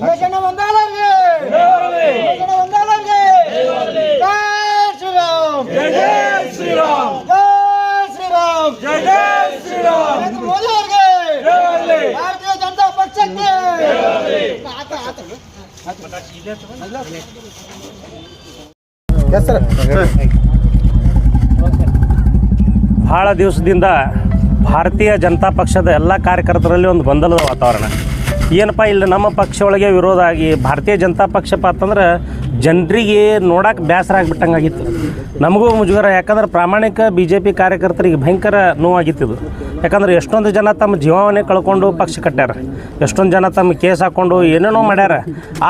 ಘೋಷಣ ಒಂದಾಳರ್ಗೆ ಜೈ ಶ್ರೀರಾಮ್! ಜೈ ಶ್ರೀರಾಮ್! ನರೇಂದ್ರ ಮೋದಿ ಅವರಿಗೆ! ಭಾರತೀಯ ಜನತಾ ಪಕ್ಷಕ್ಕೆ! ಆತ ಆತ. ಭಾಳ ದಿವಸದಿಂದ ಭಾರತೀಯ ಜನತಾ ಪಕ್ಷದ ಎಲ್ಲ ಕಾರ್ಯಕರ್ತರಲ್ಲಿ ಒಂದು ಗೊಂದಲದ ವಾತಾವರಣ. ಏನಪ್ಪ, ಇಲ್ಲಿ ನಮ್ಮ ಪಕ್ಷ ಒಳಗೆ ವಿರೋಧ ಆಗಿ ಭಾರತೀಯ ಜನತಾ ಪಕ್ಷಪ್ಪ ಅಂತಂದ್ರೆ ಜನರಿಗೆ ನೋಡಕ್ಕೆ ಬೇಸರ ಆಗಿಬಿಟ್ಟಂಗಾಗಿತ್ತು. ನಮಗೂ ಮುಜುಗರ, ಯಾಕಂದ್ರೆ ಪ್ರಾಮಾಣಿಕ ಬಿ ಜೆ ಪಿ ಕಾರ್ಯಕರ್ತರಿಗೆ ಭಯಂಕರ ನೋವಾಗಿತ್ತು ಇದು. ಯಾಕಂದ್ರೆ ಎಷ್ಟೊಂದು ಜನ ತಮ್ಮ ಜೀವವನ್ನೇ ಕಳ್ಕೊಂಡು ಪಕ್ಷ ಕಟ್ಟ್ಯಾರ ಎಷ್ಟೊಂದು ಜನ ತಮ್ಮ ಕೇಸ್ ಹಾಕ್ಕೊಂಡು ಏನೇನೋ ಮಾಡ್ಯಾರ.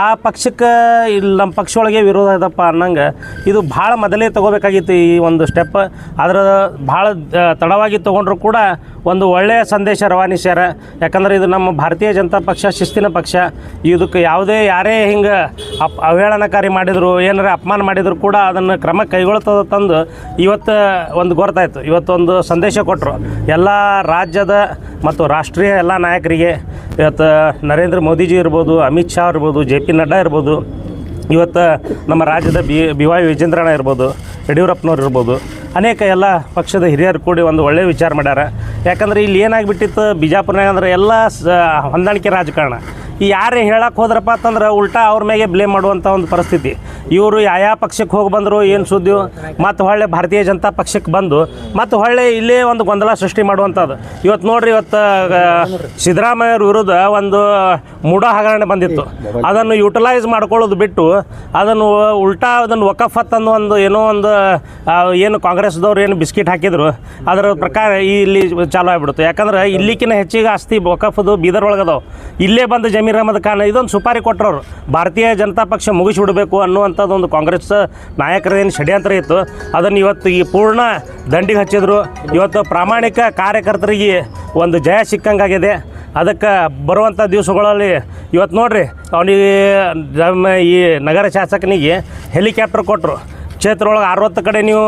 ಆ ಪಕ್ಷಕ್ಕೆ ಇಲ್ಲಿ ನಮ್ಮ ಪಕ್ಷ ಒಳಗೆ ವಿರೋಧ ಇದಪ್ಪ ಅನ್ನಂಗೆ ಇದು ಭಾಳ ಮೊದಲೇ ತೊಗೋಬೇಕಾಗಿತ್ತು ಈ ಒಂದು ಸ್ಟೆಪ್ ಅದರ ಭಾಳ ತಡವಾಗಿ ತೊಗೊಂಡ್ರು ಕೂಡ ಒಂದು ಒಳ್ಳೆಯ ಸಂದೇಶ ರವಾನಿಸ್ಯಾರ. ಯಾಕಂದ್ರೆ ಇದು ನಮ್ಮ ಭಾರತೀಯ ಜನತಾ ಪಕ್ಷ, ಶಿಸ್ತಿನ ಪಕ್ಷ. ಇದಕ್ಕೆ ಯಾವುದೇ ಯಾರೇ ಹಿಂಗೆ ಅಪ್, ಅವಹೇಳನಕಾರಿ ಮಾಡಿದ್ರು, ಏನಾರ ಅಪಮಾನ ಮಾಡಿದ್ರು ಕೂಡ ಅದನ್ನು ಕ್ರಮ ಕೈಗೊಳ್ತದ ತಂದು ಇವತ್ತು ಒಂದು ಗೊರ್ತಾಯಿತು. ಇವತ್ತೊಂದು ಸಂದೇಶ ಕೊಟ್ಟರು ಎಲ್ಲ ರಾಜ್ಯದ ಮತ್ತು ರಾಷ್ಟ್ರೀಯ ಎಲ್ಲ ನಾಯಕರಿಗೆ ಇವತ್ತು ನರೇಂದ್ರ ಮೋದಿಜಿ ಇರ್ಬೋದು, ಅಮಿತ್ ಶಾ ಇರ್ಬೋದು, ಜೆ ಪಿ ನಡ್ಡಾ ಇರ್ಬೋದು, ಇವತ್ತು ನಮ್ಮ ರಾಜ್ಯದ ಬಿ ಬಿ ವೈ ವಿಜೇಂದ್ರಣ್ಣ ಇರ್ಬೋದು, ಯಡಿಯೂರಪ್ಪನವ್ರು ಇರ್ಬೋದು, ಅನೇಕ ಎಲ್ಲ ಪಕ್ಷದ ಹಿರಿಯರು ಕೂಡಿ ಒಂದು ಒಳ್ಳೆಯ ವಿಚಾರ ಮಾಡ್ಯಾರ. ಯಾಕಂದ್ರೆ ಇಲ್ಲಿ ಏನಾಗಿಬಿಟ್ಟಿತ್ತು, ಬಿಜಾಪುರ್ನಾಗ ಅಂದ್ರೆ ಎಲ್ಲ ಸ, ಹೊಂದಾಣಿಕೆ ರಾಜಕಾರಣ. ಈ ಯಾರೇ ಹೇಳಕ್ಕೆ ಹೋದ್ರಪ್ಪ ಅಂತಂದ್ರೆ ಉಲ್ಟಾ ಅವ್ರ ಮೇಲೆ ಬ್ಲೇಮ್ ಮಾಡುವಂಥ ಒಂದು ಪರಿಸ್ಥಿತಿ. ಇವರು ಯಾವ ಪಕ್ಷಕ್ಕೆ ಹೋಗಿ ಬಂದರು, ಏನು ಸುದ್ದಿ, ಮತ್ತು ಹೊಳ್ಳೆ ಭಾರತೀಯ ಜನತಾ ಪಕ್ಷಕ್ಕೆ ಬಂದು, ಮತ್ತು ಹೊಳ್ಳೆ ಇಲ್ಲೇ ಒಂದು ಗೊಂದಲ ಸೃಷ್ಟಿ ಮಾಡುವಂಥದ್ದು. ಇವತ್ತು ನೋಡ್ರಿ ಇವತ್ತು ಸಿದ್ದರಾಮಯ್ಯವ್ರ ವಿರುದ್ಧ ಒಂದು ಮೂಡ ಹಗರಣೆ ಬಂದಿತ್ತು. ಅದನ್ನು ಯುಟಿಲೈಸ್ ಮಾಡ್ಕೊಳ್ಳೋದು ಬಿಟ್ಟು, ಅದನ್ನು ಉಲ್ಟಾ ಅದನ್ನು ವಕಫತ್ ಅನ್ನೋ ಒಂದು ಏನೋ ಒಂದು ಏನು ಕಾಂಗ್ರೆಸ್ದವ್ರು ಏನು ಬಿಸ್ಕಿಟ್ ಹಾಕಿದ್ರು, ಅದರ ಪ್ರಕಾರ ಇಲ್ಲಿ ಚಾಲು ಆಗ್ಬಿಡ್ತು. ಯಾಕಂದ್ರೆ ಇಲ್ಲಿಕಿನ ಹೆಚ್ಚಿಗೆ ಆಸ್ತಿ ವಕಫದು ಬೀದರ್ ಒಳಗದವು ಇಲ್ಲೇ ಬಂದು ಜಮೀರ್ ಅಹಮದ್ ಖಾನ್, ಇದೊಂದು ಸುಪಾರಿ ಕೊಟ್ಟರು ಭಾರತೀಯ ಜನತಾ ಪಕ್ಷ ಮುಗಿಸಿಬಿಡಬೇಕು ಅನ್ನುವಂಥದ್ದು ಒಂದು ಕಾಂಗ್ರೆಸ್ ನಾಯಕರೇನು ಷಡ್ಯಂತ್ರ ಇತ್ತು. ಅದನ್ನು ಇವತ್ತು ಈ ಪೂರ್ಣ ದಂಡಿಗೆ ಹಚ್ಚಿದ್ರು. ಇವತ್ತು ಪ್ರಾಮಾಣಿಕ ಕಾರ್ಯಕರ್ತರಿಗೆ ಒಂದು ಜಯ ಸಿಕ್ಕಂಗಾಗಿದೆ. ಅದಕ್ಕೆ ಬರುವಂಥ ದಿವಸಗಳಲ್ಲಿ ಇವತ್ತು ನೋಡ್ರಿ ಅವನಿಗೆ ನಮ್ಮ ಈ ನಗರ ಶಾಸಕನಿಗೆ ಹೆಲಿಕಾಪ್ಟರ್ ಕೊಟ್ಟರು ಕ್ಷೇತ್ರ ಒಳಗೆ ಅರವತ್ತು ಕಡೆ ನೀವು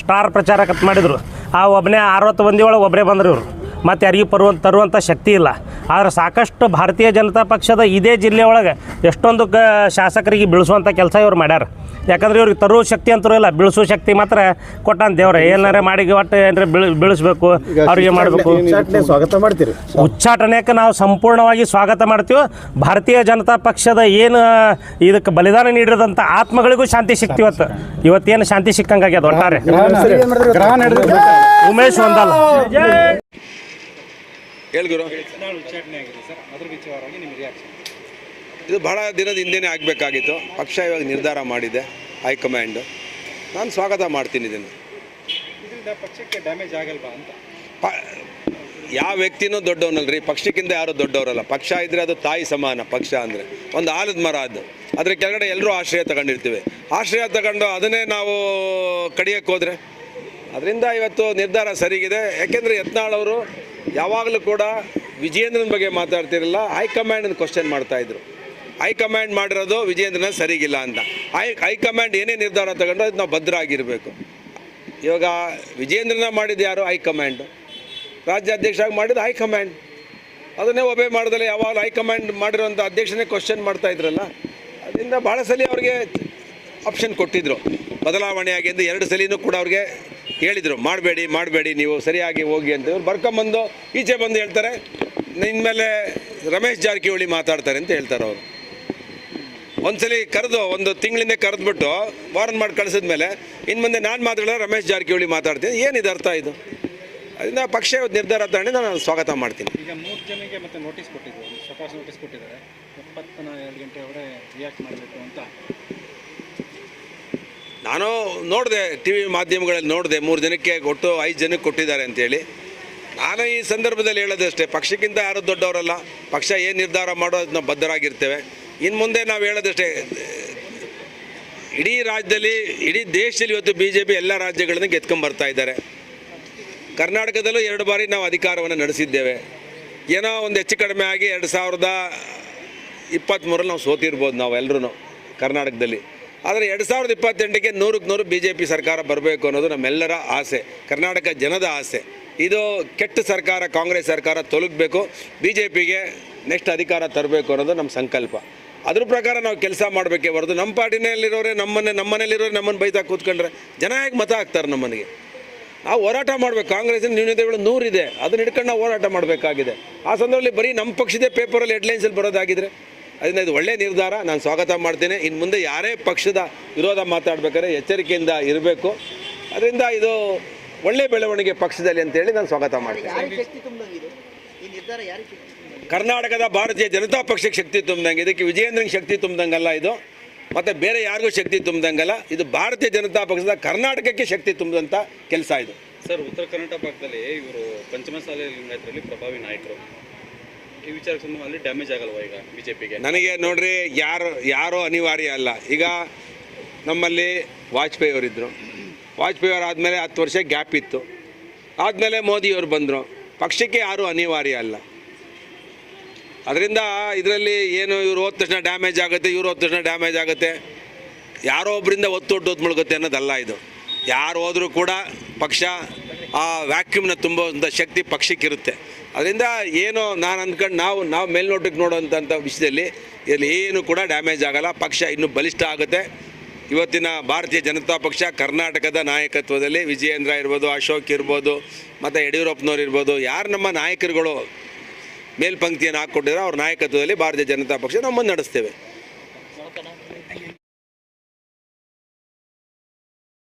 ಸ್ಟಾರ್ ಪ್ರಚಾರ ಕತ್ ಮಾಡಿದರು. ಆ ಒಬ್ಬನೇ ಅರವತ್ತು ಮಂದಿ ಒಳಗೆ ಒಬ್ಬರೇ ಬಂದರು ಇವರು. ಮತ್ತು ಯಾರಿಗೂ ಬರುವಂಥ ತರುವಂಥ ಶಕ್ತಿ ಇಲ್ಲ. ಆದರೆ ಸಾಕಷ್ಟು ಭಾರತೀಯ ಜನತಾ ಪಕ್ಷದ ಇದೇ ಜಿಲ್ಲೆ ಒಳಗೆ ಎಷ್ಟೊಂದು ಕ ಶಾಸಕರಿಗೆ ಬೀಳಿಸುವಂಥ ಕೆಲಸ ಇವ್ರು ಮಾಡ್ಯಾರ. ಯಾಕಂದ್ರೆ ಇವ್ರಿಗೆ ತರುವ ಶಕ್ತಿ ಅಂತೂ ಇಲ್ಲ ಬೀಳಿಸೋ ಶಕ್ತಿ ಮಾತ್ರ ಕೊಟ್ಟಾನ ದೇವ್ರ. ಏನಾರ ಮಾಡಿ ಒಟ್ಟು ಏನಾರ ಬೀಳ್ ಬೀಳಿಸ್ಬೇಕು ಅವ್ರಿಗೆ ಮಾಡಬೇಕು. ಸ್ವಾಗತ ಮಾಡ್ತೀರಿ? ಉಚ್ಚಾಟನೆಗೆ ನಾವು ಸಂಪೂರ್ಣವಾಗಿ ಸ್ವಾಗತ ಮಾಡ್ತೀವಿ. ಭಾರತೀಯ ಜನತಾ ಪಕ್ಷದ ಏನು ಇದಕ್ಕೆ ಬಲಿದಾನ ನೀಡಿದಂಥ ಆತ್ಮಗಳಿಗೂ ಶಾಂತಿ ಸಿಕ್ತಿ ಇವತ್ತು. ಇವತ್ತೇನು ಶಾಂತಿ ಸಿಕ್ಕಂಗಾಗ್ಯದ ಒಟ್ಟಾರೆ. ಉಮೇಶ್ ಒಂದಲ್ಲ. ಹೇಳ್ಗುರು ಇದು ಬಹಳ ದಿನದ ಹಿಂದೆನೇ ಆಗಬೇಕಾಗಿತ್ತು. ಪಕ್ಷ ಇವಾಗ ನಿರ್ಧಾರ ಮಾಡಿದೆ ಹೈಕಮಾಂಡ್ ನಾನು ಸ್ವಾಗತ ಮಾಡ್ತೀನಿ ಇದನ್ನು. ಪ ಯಾವ ವ್ಯಕ್ತಿನೂ ದೊಡ್ಡವನಲ್ರಿ. ಪಕ್ಷಕ್ಕಿಂತ ಯಾರು ದೊಡ್ಡವರಲ್ಲ. ಪಕ್ಷ ಇದ್ದರೆ ಅದು ತಾಯಿ ಸಮಾನ ಪಕ್ಷ ಅಂದರೆ. ಒಂದು ಆಲದ ಮರ ಅದು. ಅದರ ಕೆಳಗಡೆ ಎಲ್ಲರೂ ಆಶ್ರಯ ತಗೊಂಡಿರ್ತೀವಿ. ಆಶ್ರಯ ತಗೊಂಡು ಅದನ್ನೇ ನಾವು ಕಡಿಯಕ್ಕೆ ಹೋದರೆ? ಅದರಿಂದ ಇವತ್ತು ನಿರ್ಧಾರ ಸರಿಗಿದೆ. ಯಾಕೆಂದರೆ ಯತ್ನಾಳ್ ಅವರು ಯಾವಾಗಲೂ ಕೂಡ ವಿಜೇಂದ್ರನ ಬಗ್ಗೆ ಮಾತಾಡ್ತಿರಲಿಲ್ಲ. ಹೈಕಮಾಂಡನ್ನು ಕ್ವಶನ್ ಮಾಡ್ತಾಯಿದ್ರು ಹೈಕಮಾಂಡ್ ಮಾಡಿರೋದು ವಿಜೇಂದ್ರನ ಸರಿಗಿಲ್ಲ ಅಂತ. ಹೈ ಹೈಕಮಾಂಡ್ ಏನೇ ನಿರ್ಧಾರ ತಗೊಂಡ್ರೆ ಅದು ನಾವು ಭದ್ರ ಆಗಿರಬೇಕು ಇವಾಗ ವಿಜೇಂದ್ರನ ಮಾಡಿದ್ದು ಯಾರು? ಹೈಕಮಾಂಡ್ ರಾಜ್ಯಾಧ್ಯಕ್ಷರಾಗಿ ಮಾಡಿದ್ದು ಹೈಕಮಾಂಡ್ ಅದನ್ನೇ ಒಬೆ ಮಾಡಿದ್ರೆ ಯಾವಾಗ ಹೈಕಮಾಂಡ್ ಮಾಡಿರೋಂಥ ಅಧ್ಯಕ್ಷನೇ ಕ್ವಶನ್ ಮಾಡ್ತಾ ಇದ್ರಲ್ಲ. ಅದರಿಂದ ಭಾಳ ಸಲ ಅವ್ರಿಗೆ ಆಪ್ಷನ್ ಕೊಟ್ಟಿದ್ರು. ಬದಲಾವಣೆ ಆಗಿ ಎರಡು ಸಲಿನೂ ಕೂಡ ಅವ್ರಿಗೆ ಹೇಳಿದರು, ಮಾಡಬೇಡಿ ಮಾಡಬೇಡಿ, ನೀವು ಸರಿಯಾಗಿ ಹೋಗಿ ಅಂತ ಬರ್ಕೊಂಬಂದು ಈಚೆ ಬಂದು ಹೇಳ್ತಾರೆ. ಇನ್ಮೇಲೆ ರಮೇಶ್ ಜಾರಕಿಹೊಳಿ ಮಾತಾಡ್ತಾರೆ ಅಂತ ಹೇಳ್ತಾರೆ ಅವರು. ಒಂದ್ಸಲಿ ಕರೆದು, ಒಂದು ತಿಂಗಳಿಂದ ಕರೆದ್ಬಿಟ್ಟು ವಾರನ್ ಮಾಡಿ ಕಳಿಸಿದ್ಮೇಲೆ ಇನ್ನು ಮುಂದೆ ನಾನು ಮಾತಾಡೋ ರಮೇಶ್ ಜಾರಕಿಹೊಳಿ ಮಾತಾಡ್ತೀನಿ. ಏನಿದೆ ಅರ್ಥ ಇದು? ಅದರಿಂದ ಪಕ್ಷ ನಿರ್ಧಾರ ತಗೊಂಡು ನಾನು ಸ್ವಾಗತ ಮಾಡ್ತೀನಿ. ಈಗ ಮೂರು ಜನಕ್ಕೆ ಮತ್ತೆ ನೋಟಿಸ್ ನೋಟಿಸ್ ಕೊಟ್ಟಿದ್ದಾರೆ. ಗಂಟೆ ಅವರೇ ರಿಯಾಕ್ಟ್ ಮಾಡಬೇಕು ಅಂತ. ನಾನು ನೋಡಿದೆ ಟಿ ವಿ ಮಾಧ್ಯಮಗಳಲ್ಲಿ ನೋಡಿದೆ, ಮೂರು ಜನಕ್ಕೆ ಕೊಟ್ಟು, ಐದು ಜನಕ್ಕೆ ಕೊಟ್ಟಿದ್ದಾರೆ ಅಂತೇಳಿ. ನಾನು ಈ ಸಂದರ್ಭದಲ್ಲಿ ಹೇಳೋದಷ್ಟೇ, ಪಕ್ಷಕ್ಕಿಂತ ಯಾರು ದೊಡ್ಡವರಲ್ಲ, ಪಕ್ಷ ಏನು ನಿರ್ಧಾರ ಮಾಡೋ ನಾವು ಬದ್ಧರಾಗಿರ್ತೇವೆ. ಇನ್ನು ಮುಂದೆ ನಾವು ಹೇಳೋದಷ್ಟೇ, ಇಡೀ ರಾಜ್ಯದಲ್ಲಿ, ಇಡೀ ದೇಶದಲ್ಲಿ ಇವತ್ತು ಬಿ ಜೆ ಪಿ ಎಲ್ಲ ರಾಜ್ಯಗಳನ್ನು ಗೆದ್ಕೊಂಡ್ಬರ್ತಾ ಇದ್ದಾರೆ. ಕರ್ನಾಟಕದಲ್ಲೂ ಎರಡು ಬಾರಿ ನಾವು ಅಧಿಕಾರವನ್ನು ನಡೆಸಿದ್ದೇವೆ. ಏನೋ ಒಂದು ಹೆಚ್ಚು ಕಡಿಮೆ ಆಗಿ ಎರಡು ಸಾವಿರದ ಇಪ್ಪತ್ತ್ಮೂರಲ್ಲಿ ನಾವು ಸೋತಿರ್ಬೋದು ನಾವು ಎಲ್ಲರೂ ಕರ್ನಾಟಕದಲ್ಲಿ. ಆದರೆ ಎರಡು ಸಾವಿರದ ಇಪ್ಪತ್ತೆಂಟಕ್ಕೆ ನೂರಕ್ಕೆ ನೂರು ಬಿ ಜೆ ಪಿ ಸರ್ಕಾರ ಬರಬೇಕು ಅನ್ನೋದು ನಮ್ಮೆಲ್ಲರ ಆಸೆ, ಕರ್ನಾಟಕ ಜನದ ಆಸೆ. ಇದು ಕೆಟ್ಟ ಸರ್ಕಾರ, ಕಾಂಗ್ರೆಸ್ ಸರ್ಕಾರ ತೊಲಗಬೇಕು ಬಿ ಜೆ ಪಿಗೆ ನೆಕ್ಸ್ಟ್ ಅಧಿಕಾರ ತರಬೇಕು ಅನ್ನೋದು ನಮ್ಮ ಸಂಕಲ್ಪ. ಅದ್ರ ಪ್ರಕಾರ ನಾವು ಕೆಲಸ ಮಾಡಬೇಕೇ ಹೊರತು ನಮ್ಮ ಪಾರ್ಟಿನಲ್ಲಿರೋರೆ, ನಮ್ಮನ್ನೇ ನಮ್ಮನೇಲಿರೋರೆ ನಮ್ಮನ್ನು ಬೈತಾ ಕೂತ್ಕೊಂಡ್ರೆ ಜನ ಹೇಗೆ ಮತ ಹಾಕ್ತಾರೆ ನಮ್ಮನಿಗೆ? ನಾವು ಹೋರಾಟ ಮಾಡಬೇಕು, ಕಾಂಗ್ರೆಸ್ಸಿನ ನ್ಯೂನತೆಗಳು ನೂರಿದೆ, ಅದನ್ನ ಹಿಡ್ಕೊಂಡು ನಾವು ಹೋರಾಟ ಮಾಡಬೇಕಾಗಿದೆ. ಆ ಸಂದರ್ಭದಲ್ಲಿ ಬರೀ ನಮ್ಮ ಪಕ್ಷದೇ ಪೇಪರಲ್ಲಿ ಹೆಡ್ಲೈನ್ಸಲ್ಲಿ ಬರೋದಾಗಿದ್ರೆ ಅದರಿಂದ ಇದು ಒಳ್ಳೆಯ ನಿರ್ಧಾರ. ನಾನು ಸ್ವಾಗತ ಮಾಡ್ತೇನೆ. ಇನ್ನು ಮುಂದೆ ಯಾರೇ ಪಕ್ಷದ ವಿರೋಧ ಮಾತಾಡಬೇಕಾದ್ರೆ ಎಚ್ಚರಿಕೆಯಿಂದ ಇರಬೇಕು. ಅದರಿಂದ ಇದು ಒಳ್ಳೆಯ ಬೆಳವಣಿಗೆ ಪಕ್ಷದಲ್ಲಿ ಅಂತೇಳಿ ನಾನು ಸ್ವಾಗತ ಮಾಡ್ತೇನೆ. ಕರ್ನಾಟಕದ ಭಾರತೀಯ ಜನತಾ ಪಕ್ಷಕ್ಕೆ ಶಕ್ತಿ ತುಂಬ್ದಂಗೆ ಇದಕ್ಕೆ ವಿಜಯೇಂದ್ರಂಗೆ ಶಕ್ತಿ ತುಂಬ್ದಂಗಲ್ಲ ಇದು. ಮತ್ತು ಬೇರೆ ಯಾರಿಗೂ ಶಕ್ತಿ ತುಂಬ್ದಂಗಲ್ಲ ಇದು ಭಾರತೀಯ ಜನತಾ ಪಕ್ಷದ ಕರ್ನಾಟಕಕ್ಕೆ ಶಕ್ತಿ ತುಂಬಿದಂಥ ಕೆಲಸ ಇದು. ಸರ್ ಉತ್ತರ ಕರ್ನಾಟಕ ಭಾಗದಲ್ಲಿ ಇವರು ಪಂಚಮಸಾಲಿ ಲಿಂಗಾಯತರಲ್ಲಿ ಪ್ರಭಾವಿ ನಾಯಕರು. ಈ ವಿಚಾರಕ್ಕೆ ಸಂಬಂಧದಲ್ಲಿ ಡ್ಯಾಮೇಜ್ ಆಗಲ್ವಾ ಈಗ ಬಿಜೆಪಿಗೆ ನನಗೆ ನೋಡ್ರಿ, ಯಾರು ಯಾರು ಅನಿವಾರ್ಯ ಅಲ್ಲ. ಈಗ ನಮ್ಮಲ್ಲಿ ವಾಜಪೇಯಿ ಅವರಿದ್ದರು ವಾಜಪೇಯಿ ಅವರು ಆದಮೇಲೆ ಹತ್ತು ವರ್ಷ ಗ್ಯಾಪ್ ಇತ್ತು. ಆದಮೇಲೆ ಮೋದಿಯವರು ಬಂದರು. ಪಕ್ಷಕ್ಕೆ ಯಾರೂ ಅನಿವಾರ್ಯ ಅಲ್ಲ. ಅದರಿಂದ ಇದರಲ್ಲಿ ಏನು, ಇವ್ರು ಹೋದ ತಕ್ಷಣ ಡ್ಯಾಮೇಜ್ ಆಗುತ್ತೆ, ಇವ್ರು ಹೋದ ತಕ್ಷಣ ಡ್ಯಾಮೇಜ್ ಆಗುತ್ತೆ. ಯಾರೋ ಒಬ್ಬರಿಂದ ಒತ್ತು ಒಟ್ಟು ಮುಳುಗುತ್ತೆ ಅನ್ನೋದಲ್ಲ ಇದು. ಯಾರು ಹೋದರೂ ಕೂಡ ಪಕ್ಷ ಆ ವ್ಯಾಕ್ಯೂಮ್ನ ತುಂಬುವಂಥ ಶಕ್ತಿ ಪಕ್ಷಕ್ಕಿರುತ್ತೆ ಅದರಿಂದ ಏನು ನಾನು ಅಂದ್ಕೊಂಡು ನಾವು ನಾವು ಮೇಲ್ನೋಟಕ್ಕೆ ನೋಡುವಂಥ ವಿಷಯದಲ್ಲಿ ಇಲ್ಲಿ ಏನು ಕೂಡ ಡ್ಯಾಮೇಜ್ ಆಗಲ್ಲ. ಪಕ್ಷ ಇನ್ನೂ ಬಲಿಷ್ಠ ಆಗುತ್ತೆ. ಇವತ್ತಿನ ಭಾರತೀಯ ಜನತಾ ಪಕ್ಷ ಕರ್ನಾಟಕದ ನಾಯಕತ್ವದಲ್ಲಿ ವಿಜಯೇಂದ್ರ ಇರ್ಬೋದು, ಅಶೋಕ್ ಇರ್ಬೋದು, ಮತ್ತು ಯಡಿಯೂರಪ್ಪನವ್ರು ಇರ್ಬೋದು, ಯಾರು ನಮ್ಮ ನಾಯಕರುಗಳು ಮೇಲ್ಪಂಕ್ತಿಯನ್ನು ಹಾಕ್ಕೊಟ್ಟಿರೋ ಅವ್ರ ನಾಯಕತ್ವದಲ್ಲಿ ಭಾರತೀಯ ಜನತಾ ಪಕ್ಷ ನಮ್ಮನ್ನು ಮುನ್ನಡೆಸ್ತೇವೆ